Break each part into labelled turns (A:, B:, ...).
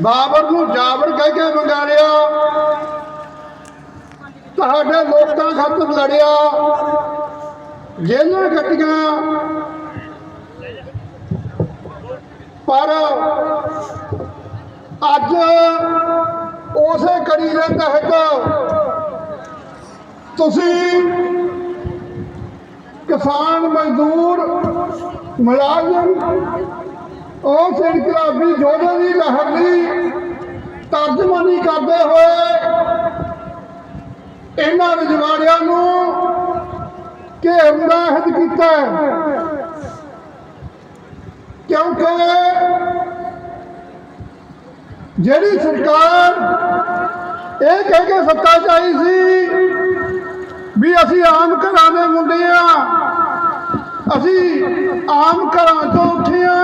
A: ਬਾਬਰ ਨੂੰ ਜਾਬਰ ਕਹਿ ਕੇ ਮੰਗਾਰਿਆ ਤੁਹਾਡੇ ਲੋਕਾਂ ਖਾਤਰ ਲੜਿਆ। ਜੇਲਾਂ ਕੱਟੀਆਂ। ਪਰ ਅੱਜ ਉਸੇ ਕੜੀ ਦੇ ਤਹਿਤ ਤੁਸੀਂ ਕਿਸਾਨ ਮਜ਼ਦੂਰ ਮੁਲਾਜ਼ਮ ਉਸ ਇਨਕਲਾਬੀ ਯੋਧੇ ਦੀ ਲਹਿਰ ਦੀ ਤਰਜਮਾਨੀ ਕਰਦੇ ਹੋਏ ਇਹਨਾਂ ਰਜਵਾੜਿਆਂ ਨੂੰ ਘੇਰਨ ਦਾ ਅਹਿਦ ਕੀਤਾ ਕਿਉਂਕਿ ਜਿਹੜੀ ਸਰਕਾਰ ਇਹ ਕਹਿ ਕੇ ਸੱਤਾ ਚਾਹੀ ਸੀ ਵੀ ਅਸੀਂ ਆਮ ਘਰਾਂ ਦੇ ਮੁੰਡੇ ਆ, ਅਸੀਂ ਆਮ ਘਰਾਂ ਤੋਂ ਉੱਠੇ ਆ।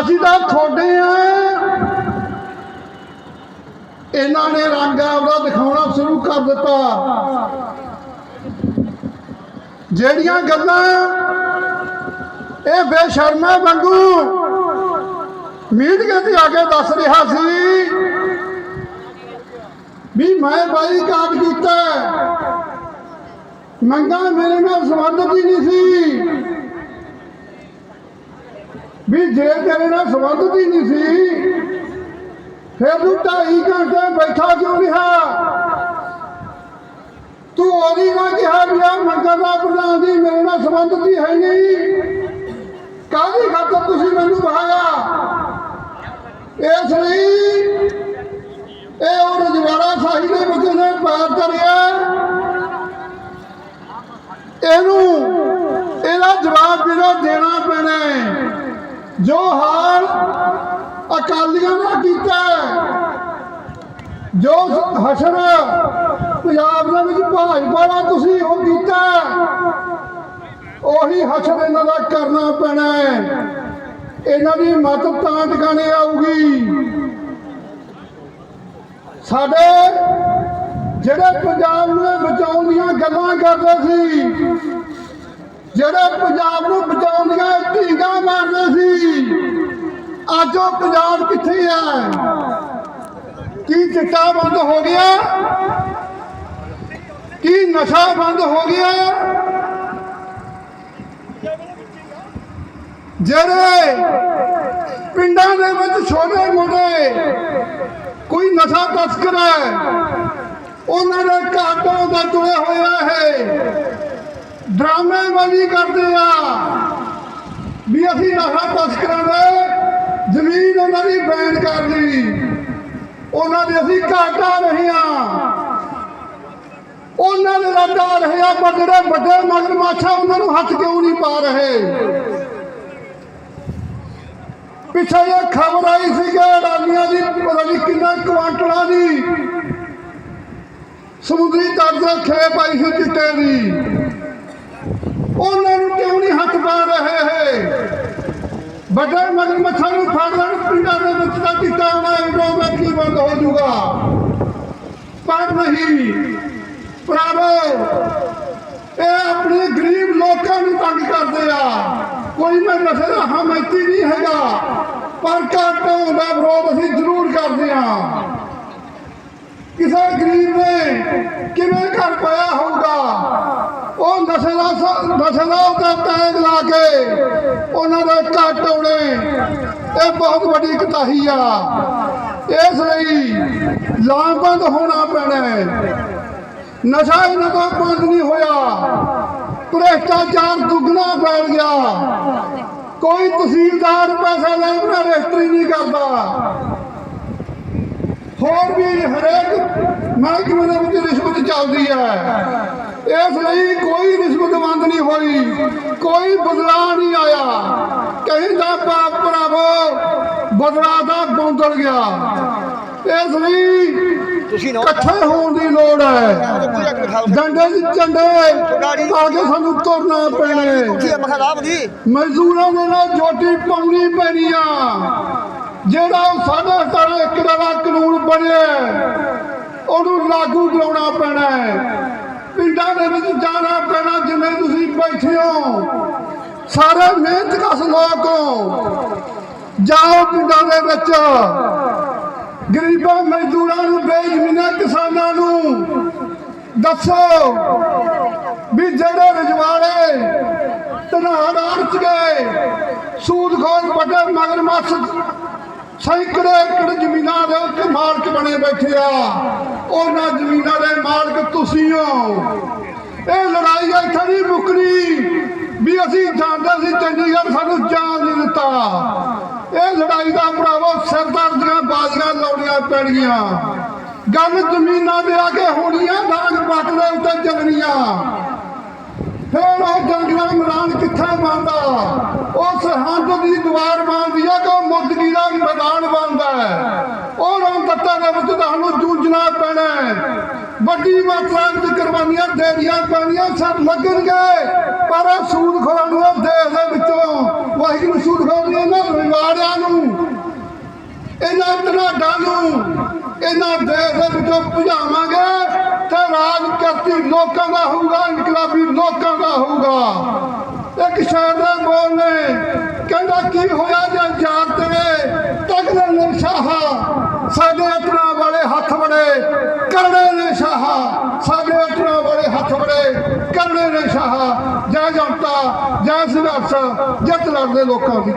A: ਅਸੀਂ ਤਾਂ ਤੁਹਾਡੇ ਆ। ਇਹਨਾਂ ਨੇ ਰੰਗ ਆਪਦਾ ਦਿਖਾਉਣਾ ਸ਼ੁਰੂ ਕਰ ਦਿੱਤਾ। ਜਿਹੜੀਆਂ ਗੱਲਾਂ ਇਹ ਬੇਸ਼ਰਮਾ ਵਾਂਗੂ ਮੀਡੀਆ ਤੇ ਆ ਕੇ ਦੱਸ ਰਿਹਾ ਸੀ ਵੀ ਮੈਂ ਬਾਈ ਕਾਟ ਕੀਤਾ। ਮੰਗਾ ਮੇਰੇ ਨਾਲ ਸੰਬੰਧਿਤ ਹੀ ਨਹੀਂ ਸੀ। ਵੀ ਜੇ ਤੇਰੇ ਨਾਲ ਸੰਬੰਧਿਤ ਹੀ ਨਹੀਂ ਸੀ, ਫਿਰ ਤੂੰ ਢਾਈ ਘੰਟੇ ਬੈਠਾ ਕਿਉਂ ਰਿਹਾ ਤੂੰ ਉਹਦੀ ਨਾ ਕਿਹਾ ਵੀ ਆ ਮੰਗਰ ਦਾ ਪ੍ਰਧਾਨ ਦੀ ਮੇਰੇ ਨਾਲ ਸੰਬੰਧਿਤ ਹੀ ਹੈ ਨਹੀਂ। ਕਾਹਦੀ ਖਾਤਰ ਤੁਸੀਂ ਮੈਨੂੰ ਬਹਾਇਆ? ਇਸ ਲਈ ਇਹ ਉਹ ਰਜਵਾੜਾ ਸਾਹੀ ਦੇ ਵਿੱਚ ਨੇ ਪੈਰ ਧਰਿਆ। ਇਹਨੂੰ ਇਹਦਾ ਜਵਾਬ ਜਿਹੜਾ ਦੇਣਾ ਪੈਣਾ ਹੈ। ਜੋ ਹਾਲ ਅਕਾਲੀਆਂ ਨੇ ਕੀਤਾ ਜੋ ਹਸ਼ਰ ਪੰਜਾਬ ਦੇ ਵਿੱਚ ਭਾਜਪਾ ਦਾ ਤੁਸੀਂ ਉਹ ਕੀਤਾ ਉਹੀ ਹਸ਼ਰ ਇਹਨਾਂ ਦਾ ਕਰਨਾ ਪੈਣਾ ਇਹਨਾਂ ਦੀ ਮੱਤ ਤਾਂ ਟਿਕਾਣੇ ਆਊਗੀ। ਸਾਡੇ ਜਿਹੜੇ ਪੰਜਾਬ ਨੂੰ ਬਚਾਉਣ ਦੀਆਂ ਗੱਲਾਂ ਕਰਦੇ ਸੀ ਜਿਹੜੇ ਪੰਜਾਬ ਨੂੰ ਬਚਾਉਣ ਦੀਆਂ ਢੀਂਗਾਂ ਮਾਰਦੇ ਸੀ, ਅੱਜ ਉਹ ਪੰਜਾਬ ਕਿੱਥੇ ਹੈ ਕੀ ਚਿੱਟਾ ਬੰਦ ਹੋ ਗਿਆ? ਕੀ ਨਸ਼ਾ ਬੰਦ ਹੋ ਗਿਆ? ਜਿਹੜੇ ਪਿੰਡਾਂ ਦੇ ਵਿੱਚ ਛੋਟੇ ਮੋਟੇ ਕੋਈ ਨਸ਼ਾ ਤਸਕਰ ਹੈ, ਉਹਨਾਂ ਦੇ ਘਾਟੋਂ ਦਾ ਤੁਰੇ ਹੋਇਆ ਹੈ। ਡਰਾਮੇਬਾਜ਼ੀ ਕਰਦੇ ਆ। ਵੀ ਅਸੀਂ ਨਸ਼ਾ ਤਸਕਰਾਂ ਦੇ ਜ਼ਮੀਨ ਉਹਨਾਂ ਦੀ ਬੈਨ ਕਰ ਲਈ। ਉਹਨਾਂ ਦੇ ਅਸੀਂ ਘਾਟਾ ਨਹੀਂ ਆ। ਉਹਨਾਂ ਦੇ ਰੱਟਾ ਰਹੇ ਆ, ਪਰ ਜਿਹੜੇ ਵੱਡੇ ਮਗਰਮੱਛ ਉਹਨਾਂ ਨੂੰ ਹੱਥ ਕਿਉਂ ਨਹੀਂ ਪਾ ਰਹੇ? ਪਿੱਛੇ ਇਹ ਖਬਰ ਆਈ ਸੀ ਕਿ ਰਾਨੀਆਂ ਦੀ, ਪਤਾ ਨਹੀਂ ਕਿੰਨਾ ਕੁਆਂਟਲਾਂ ਦੀ ਸਮੁੰਦਰੀ ਤੱਟ ਦੇ ਖੇਪ ਆਈ ਸੀ ਚਿੱਟੇ ਦੀ। ਉਹਨਾਂ ਨੂੰ ਕਿਉਂ ਨਹੀਂ ਹੱਥ ਪਾ ਰਹੇ? ਹੈ ਵੱਡੇ ਮਗਰਮੱਛਾਂ ਨੂੰ ਫੜ ਲੈਣ, ਪਿੰਡਾਂ ਦੇ ਵਿੱਚ ਤਾਂ ਚਿੱਟਾ ਹੋਣਾ ਆਟੋਮੈਟਿਕਲੀ ਬੰਦ ਹੋ ਜਾਊਗਾ। ਪਰ ਨਹੀਂ, ਭਰਾਵੋ, ਇਹ ਆਪਣੇ ਗਰੀਬ ਲੋਕਾਂ ਨੂੰ ਤੰਗ ਕਰਦੇ ਆ। ਕੋਈ ਮੈਂ ਨਸ਼ੇ ਦਾ ਹਮਾਇਤੀ ਨਹੀਂ ਹੈਗਾ, ਪਰ ਕਾਟੋਂ ਦਾ ਵਿਰੋਧ ਅਸੀਂ ਜ਼ਰੂਰ ਕਰਦੇ ਆ ਕਿਸੇ ਗਰੀਬ ਨੇ ਕਿਵੇਂ ਘਰ ਪਾਇਆ ਹੋਊਗਾ ਉਹ ਨਸ਼ੇ ਦਾ ਟੈਗ ਲਾ ਕੇ ਉਹਨਾਂ ਦੇ ਘਰ ਟਾਉਣੇ ਇਹ ਬਹੁਤ ਵੱਡੀ ਕਤਾਹੀ ਆ। ਇਸ ਲਈ ਲਾਮਬੰਦ ਹੋਣਾ ਪੈਣਾ ਨਸ਼ਾ ਇਹਨਾਂ ਤੋਂ ਬੰਦ ਨਹੀਂ ਹੋਇਆ। ਭ੍ਰਿਸ਼ਟਾਚਾਰ ਦੁੱਗਣਾ ਫੈਲ ਗਿਆ। ਕੋਈ ਤਹਿਸੀਲਦਾਰ ਪੈਸਾ ਲੈਣ ਦਾ ਰਜਿਸਟਰੀ ਨਹੀਂ ਕਰਦਾ। ਹੋਰ ਵੀ ਹਰੇਕ ਮਹਿਕਮੇ ਦੇ ਵਿੱਚ ਰਿਸ਼ਵਤ ਚੱਲਦੀ ਹੈ। ਇਸ ਲਈ ਕੋਈ ਰਿਸ਼ਵਤ ਬੰਦ ਨਹੀਂ ਹੋਈ ਕੋਈ ਬਦਲਾਅ ਨਹੀਂ ਆਇਆ। ਕਹਿੰਦਾ ਪਾਪ ਭਰਾਵੋ ਬਦਲਾਅ ਦਾ ਬੌਂਦਲ ਗਿਆ। ਇਸ ਲਈ
B: ਤੁਸੀਂ
A: ਇਕੱਠੇ ਹੋਣ ਦੀ ਲੋੜ ਹੈ। ਡੰਡੇ ਚ ਚੰਡੇ ਆ ਕੇ ਸਾਨੂੰ ਤੁਰਨਾ ਪੈਣਾ
B: ਦੀ
A: ਮਜ਼ਦੂਰਾਂ ਦੇ ਨਾਲ ਜੋਟੀ ਪਾਉਣੀ ਪੈਣੀ ਆ। ਜਿਹੜਾ ਸਾਡਾ ਸਾਡਾ ਇੱਕ ਦਾ ਕਾਨੂੰਨ ਬਣਿਆ ਹੈ, ਉਹਨੂੰ ਲਾਗੂ ਕਰਾਉਣਾ ਪੈਣਾ ਹੈ। ਪਿੰਡਾਂ ਦੇ ਵਿੱਚ ਜਾਣਾ ਪੈਣਾ ਜਿਵੇਂ ਤੁਸੀਂ ਬੈਠੇ ਹੋ। ਸਾਰੇ ਮਿਹਨਤ ਕਸ ਲੋਕ ਜਾਓ ਪਿੰਡਾਂ ਦੇ ਵਿੱਚ। ਗਰੀਬਾਂ ਮਜ਼ਦੂਰਾਂ ਨੂੰ ਬੇਜ਼ਮੀਨਾਂ ਕਿਸਾਨਾਂ ਨੂੰ ਦੱਸੋ ਵੀ ਜਿਹੜੇ ਰਜਵਾੜੇ ਧਨਾੜ ਅੜਚ ਗਏ ਸੂਦਖੋਰ ਵੱਡੇ ਮਗਰਮੱਛ ਸੈਂਕੜੇ ਏਕੜ ਜ਼ਮੀਨਾਂ ਦੇ ਉੱਤੇ ਮਾਲਕ ਬਣੇ ਬੈਠੇ ਆ। ਉਹਨਾਂ ਜ਼ਮੀਨਾਂ ਦੇ ਮਾਲਕ ਤੁਸੀਂ ਹੋ। ਇਹ ਲੜਾਈ ਇੱਥੇ ਨਹੀਂ ਮੁੱਕਣੀ ਵੀ ਅਸੀਂ ਜਾਂਦੇ ਸੀ ਚੰਡੀਗੜ੍ਹ ਸਾਨੂੰ ਜਾਣ ਨਹੀਂ ਦਿੱਤਾ। ਇਹ ਲੜਾਈ ਦਾ ਭਰਾਵੋ ਸਰਦਾਰ ਦੀਆਂ ਬਾਜ਼ੀਆਂ ਲਾਉਣੀਆਂ ਪੈਣੀਆਂ ਗੱਲ ਜ਼ਮੀਨਾਂ ਦੇ ਆ ਕੇ ਹੋਣੀਆਂ ਦਾਗ ਪੱਟ ਦੇ ਉੱਤੇ ਚੱਲਣੀਆਂ। ਫਿਰ ਉਹ ਜੰਗਲਾਂ ਮੈਦਾਨ ਕਿੱਥੇ ਬਣਦਾ ਉਹ ਸਰਹੰਦ ਦੀ ਦੀਵਾਰ ਬਣਦੀ ਆ ਕਿ ਉਹ ਦਾ ਮੈਦਾਨ ਬਣਦਾ ਹੈ। ਉਹ ਰਣ ਦੇ ਵਿੱਚ ਤੁਹਾਨੂੰ ਜੂਝਣਾ ਪੈਣਾ ਵੱਡੀ ਮਾਤਰਾ ਵਿੱਚ ਕੁਰਬਾਨੀਆਂ ਦੇਣੀਆਂ ਪੈਣੀਆਂ, ਸਭ ਲੱਗਣਗੇ। ਪਰ ਸੂਦ ਖੋਰਾਂ ਨੂੰ ਦੇਸ਼ ਦੇ ਵਿੱਚੋਂ ਵਾਹਿਗੁਰੂ ਸੂਦ ਖੋਰ ਇਹਨਾਂ ਰਿਵਾੜਿਆਂ ਨੂੰ, ਇਹਨਾਂ ਧਨਾਡਾਂ ਨੂੰ, ਇਹਨਾਂ ਦੇਸ਼ ਦੇ ਵਿੱਚੋਂ ਭਜਾਵਾਂਗੇ ਤੇ ਰਾਜ ਕਰਤੀ ਲੋਕਾਂ ਦਾ ਹੋਊਗਾ, ਇਨਕਲਾਬੀ ਲੋਕਾਂ ਦਾ ਹੋਊਗਾ। ਇੱਕ ਸ਼ਾਇਰ ਦੇ ਬੋਲ ਨੇ ਕਹਿੰਦਾ, ਕੀ ਹੋਇਆ ਜੇ ਯਾਰ ਤੇਰੇ? ਤਗੜੇ ਨੇ ਸ਼ਾਹਾ। ਸਾਡੇ ਅਟਣਾ ਵਾਲੇ ਹੱਥ ਬੜੇ, ਕਰੜੇ ਨੇ ਸ਼ਾਹਾ। ਸਾਡੇ ਅਟਣਾ ਵਾਲੇ ਹੱਥ ਬੜੇ, ਕਰੜੇ ਨੇ ਸ਼ਾਹਾ। ਜੈ ਜਨਤਾ, ਜੈ ਸੰਘਰਸ਼, ਜਿੱਤ ਲੜਦੇ ਲੋਕਾਂ ਦੀ।